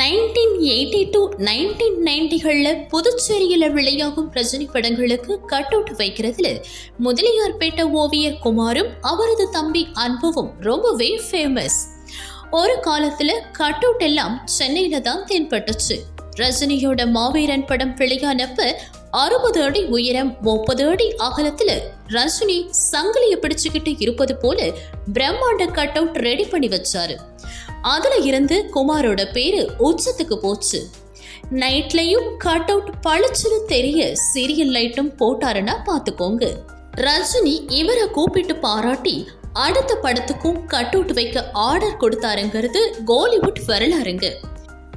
Nineteen eighty two nineteen நைன்டிகளில் புதுச்சேரியில் வெளியாகும் ரஜினி படங்களுக்கு கட் அவுட் வைக்கிறதுல முதலியார்பேட்டை ஓவியர் குமாரும் அவரது தம்பி அன்புவும் ரொம்பவே ஃபேமஸ் ஒரு காலத்தில் கட்டவுட் எல்லாம் சென்னையில் தான் தென்பட்டுச்சு. ரஜினியோட மாவீரன் படம் வெளியானப்ப அறுபது அடி உயரம் முப்பது அடி அகலத்துல ரஜினி சங்கிலியை பிடிச்சுக்கிட்டு இருப்பது போல பிரம்மாண்ட கட் அவுட் ரெடி பண்ணி வச்சாரு. அதுல இருந்து குமாரோட பேரு உச்சத்துக்கு போச்சு. நைட்லயும் கட் அவுட் பளிச்சுன்னு தெரிய சீரியல் லைட்டும் போட்டாருன்னா பாத்துக்கோங்க. ரஜினி இவரை கூப்பிட்டு பாராட்டி அடுத்த படத்துக்கும் கட் அவுட் வைக்க ஆர்டர் கொடுத்தாருங்கிறது கோலிவுட் வரலாறுங்க.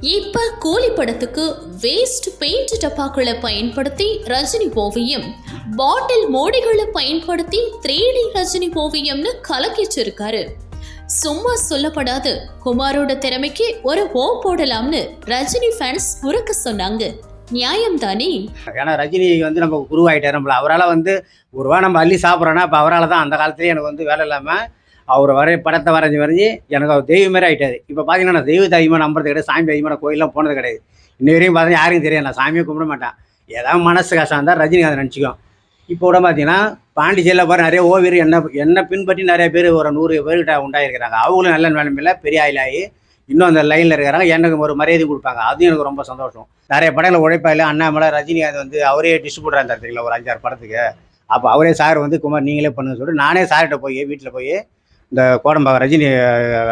இப்ப கூலி படத்துக்கு வேஸ்ட் பெயிண்ட் டப்பாக்களை பயன்படுத்தி ரஜினி ஓவியம் பாட்டில் மோடிகளை பயன்படுத்தி த்ரீ டி ரஜினி ஓவியம்னு கலக்கிச்சிருக்காரு. சும்மா சொல்லப்படாது. குமாரோட திறமைக்கு ஒரு ஓ போடலாம்னு ரஜினி ஃபேன்ஸ் உறக்க சொன்னாங்க. நியாயம் தானே ஏன்னா ரஜினி வந்து நம்ம குருவாயிட்டார் நம்மள. அவரால் வந்து ஒரு ரூபா நம்ம அள்ளி சாப்பிட்றோன்னா இப்போ அவரால் தான் அந்த காலத்துலேயே எனக்கு வந்து வேலை இல்லாமல் அவர் வரைய படத்தை வரைஞ்சி வரைஞ்சி எனக்கு அவர் தெய்வம் மாதிரி ஆகிட்டாரு இப்போ பார்த்தீங்கன்னா நான் தெய்வத்தை அதிகமாக நம்புறது கிடையாது சாமி அதிகமாக நான் கோயிலெலாம் போனது கிடையாது. இன்ன வரையும் பார்த்தீங்கன்னா யாருக்கும் தெரியாது. நான் சாமியை கும்பிட மாட்டேன். ஏதாவது மனசு கஷ்டம் இருந்தால் ரஜினி அதை நினச்சிக்கும். இப்போ கூட பார்த்தீங்கன்னா பாண்டிச்சேரியில் பாரு நிறைய ஓவியர் என்ன என்ன பின்பற்றி நிறைய பேர் ஒரு நூறு பேர்கிட்ட உண்டாயிருக்கிறாங்க. அவங்களும் நல்ல நிலைமையில் பெரிய ஆயிலாகி இன்னும் அந்த லைனில் இருக்கிறாங்க. எனக்கு ஒரு மரியாதை கொடுப்பாங்க. அதுவும் எனக்கு ரொம்ப சந்தோஷம். நிறைய படங்களை உழைப்பாயில் அண்ணாமலை ரஜினிகாந்த் வந்து அவரே டிஸ்ட்ரிபியூட்டராக இருந்தார் தெரியல ஒரு அஞ்சாறு படத்துக்கு. அப்போ அவரே சார் வந்து குமார் நீங்களே பண்ணுன்னு சொல்லிட்டு நானே சார்கிட்ட போய் வீட்டில் போய் இந்த கோடம்பாக்கம் ரஜினி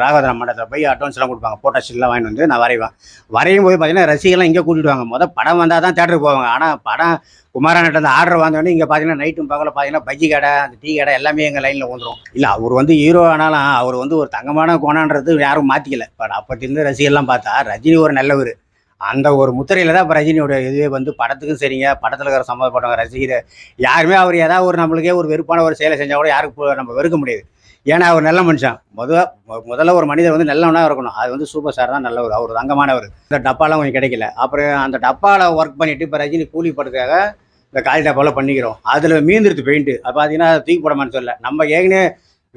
ராகவதரா மண்டலத்தில் போய் அட்வான்ஸ்லாம் கொடுப்பாங்க. போட்டோ ஸ்டில்லாம் வாங்கிட்டு வந்து நான் வரைவேன். வரையும் போது பார்த்தீங்கன்னா ரசிகர்லாம் இங்கே கூட்டிடுவாங்க மொதல் படம் வந்தால் தான் தேட்டருக்கு போவாங்க. ஆனால் படம் குமாரானிட்ட அந்த ஆர்டர் வந்தோடனே இங்கே பார்த்தீங்கன்னா நைட்டும் பகல பார்த்தீங்கன்னா பஜ்ஜி கடை அந்த டீ கடை எல்லாமே எங்கள் லைனில் வந்துடும் இல்லை அவர் வந்து ஹீரோ ஆனாலும் அவர் வந்து ஒரு தங்கமான கோணான்றது யாரும் மாற்றிக்கல பட் அப்போத்திலேருந்து ரசிகர்லாம் பார்த்தா ரஜினி ஒரு நல்லவர். அந்த ஒரு முத்திரையில் தான் இப்போ ரஜினியோட இதுவே வந்து படத்துக்கும் சரிங்க. படத்தில் இருக்கிற சம்மந்தப்பட்டவங்க ரசிகர் யாருமே அவர் ஏதாவது ஒரு நம்மளுக்கே ஒரு வெறுப்பான ஒரு செயலை செஞ்சால் கூட யாருக்கு நம்ம வெறுக்க முடியாது. ஏன்னா அவர் நல்ல மனுஷன். முத முதல்ல ஒரு மனிதர் வந்து நல்லவனாக இருக்கணும். அது வந்து சூப்பர் ஸ்டார் தான் நல்லவர். அவர் தங்கமானவர். இந்த டப்பாலாம் கொஞ்சம் கிடைக்கல. அப்புறம் அந்த டப்பாவில் ஒர்க் பண்ணிட்டு இப்போ ரஜினி கூலி படத்துக்காக இந்த காலி டப்பாவில் பண்ணிக்கிறோம். அதில் மீந்திருத்து பெயிண்ட்டு அது பார்த்தீங்கன்னா தூக்கி போட மனசு இல்லை நம்ம ஏற்கனவே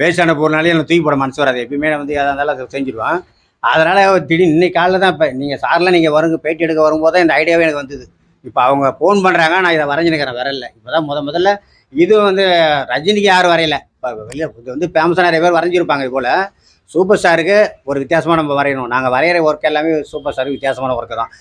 வேஸ்டான பொருள்னாலே எனக்கு தூக்கி போட மனசு வராது. எப்பயுமே வந்து எதாக இருந்தாலும் அதை செஞ்சிருவேன். அதனால் திடீர்னு இன்னைக்கு காலையில் தான் இப்போ நீங்கள் சார்லாம் நீங்கள் வருங்க பேட்டி எடுக்க வரும்போது தான் இந்த ஐடியாவே எனக்கு வந்தது. இப்போ அவங்க ஃபோன் பண்ணுறாங்க நான் இதை வரைஞ்சிருக்கிறேன் வரல. இப்போ தான் முத முதல்ல இது வந்து ரஜினிக்கு யாரும் வரையலை. வெளியே இது வந்து ஃபேமஸாக நிறைய பேர் வரைஞ்சிருப்பாங்க இது போல். சூப்பர் ஸ்டாருக்கு ஒரு வித்தியாசமாக நம்ம வரையணும். நாங்கள் வரைகிற ஒர்க் எல்லாமே சூப்பர் ஸ்டாருக்கு வித்தியாசமான ஒர்க்கு தான்.